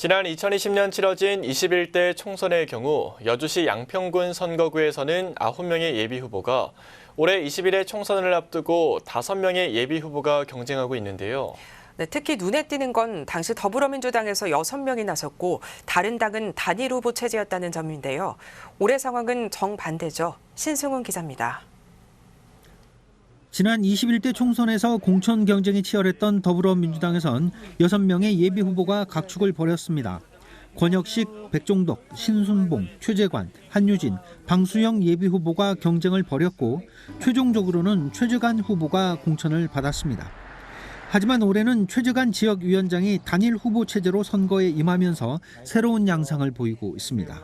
지난 2020년 치러진 21대 총선의 경우 여주시 양평군 선거구에서는 9명의 예비 후보가 올해 21회 총선을 앞두고 5명의 예비 후보가 경쟁하고 있는데요. 네, 특히 눈에 띄는 건 당시 더불어민주당에서 6명이 나섰고 다른 당은 단일 후보 체제였다는 점인데요. 올해 상황은 정반대죠. 신승훈 기자입니다. 지난 21대 총선에서 공천 경쟁이 치열했던 더불어민주당에선 6명의 예비 후보가 각축을 벌였습니다. 권혁식, 백종덕, 신순봉, 최재관, 한유진, 방수영 예비 후보가 경쟁을 벌였고 최종적으로는 최재관 후보가 공천을 받았습니다. 하지만 올해는 최재관 지역위원장이 단일 후보 체제로 선거에 임하면서 새로운 양상을 보이고 있습니다.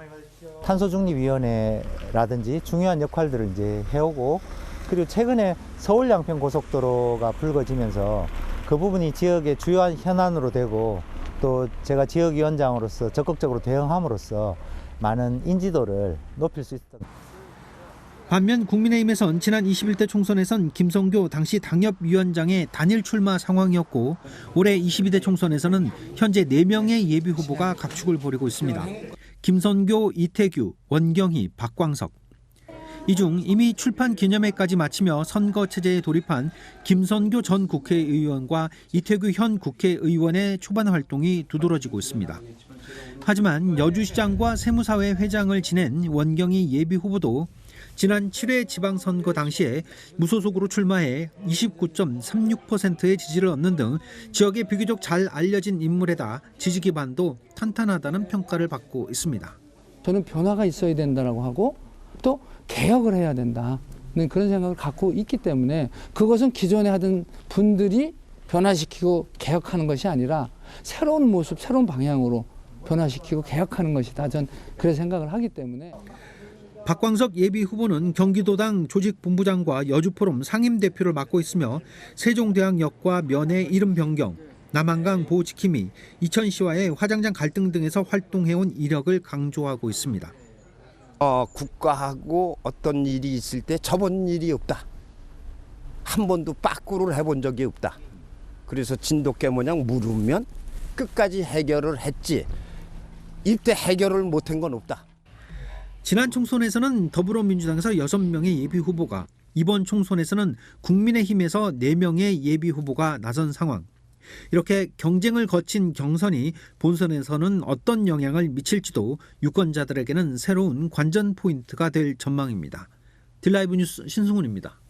탄소중립위원회라든지 중요한 역할들을 이제 해오고 그리고 최근에 서울 양평 고속도로가 불거지면서 그 부분이 지역의 주요한 현안으로 되고 또 제가 지역위원장으로서 적극적으로 대응함으로써 많은 인지도를 높일 수 있었던 반면 국민의힘에선 지난 21대 총선에선 김성교 당시 당협위원장의 단일 출마 상황이었고 올해 22대 총선에서는 현재 4명의 예비 후보가 각축을 벌이고 있습니다. 김선교, 이태규, 원경희, 박광석. 이 중 이미 출판 기념회까지 마치며 선거 체제에 돌입한 김선교 전 국회의원과 이태규 현 국회의원의 초반 활동이 두드러지고 있습니다. 하지만 여주시장과 세무사회 회장을 지낸 원경희 예비 후보도 지난 7회 지방선거 당시에 무소속으로 출마해 29.36%의 지지를 얻는 등 지역에 비교적 잘 알려진 인물에다 지지 기반도 탄탄하다는 평가를 받고 있습니다. 저는 변화가 있어야 된다라고 하고 또 개혁을 해야 된다는 그런 생각을 갖고 있기 때문에 그것은 기존에 하던 분들이 변화시키고 개혁하는 것이 아니라 새로운 모습, 새로운 방향으로 변화시키고 개혁하는 것이다. 전 그런 생각을 하기 때문에 박광석 예비 후보는 경기도당 조직본부장과 여주포럼 상임대표를 맡고 있으며 세종대왕역과 면회 이름 변경, 남한강 보호 지킴이, 이천시와의 화장장 갈등 등에서 활동해온 이력을 강조하고 있습니다. 어, 국가하고 어떤 일이 있을 때 접은 일이 없다. 한 번도 빠꾸를 해본 적이 없다. 그래서 진돗개 모양 물으면 끝까지 해결을 했지. 이때 해결을 못한 건 없다. 지난 총선에서는 더불어민주당에서 6명의 예비 후보가, 이번 총선에서는 국민의힘에서 4명의 예비 후보가 나선 상황. 이렇게 경쟁을 거친 경선이 본선에서는 어떤 영향을 미칠지도 유권자들에게는 새로운 관전 포인트가 될 전망입니다. 딜라이브 뉴스 신승훈입니다.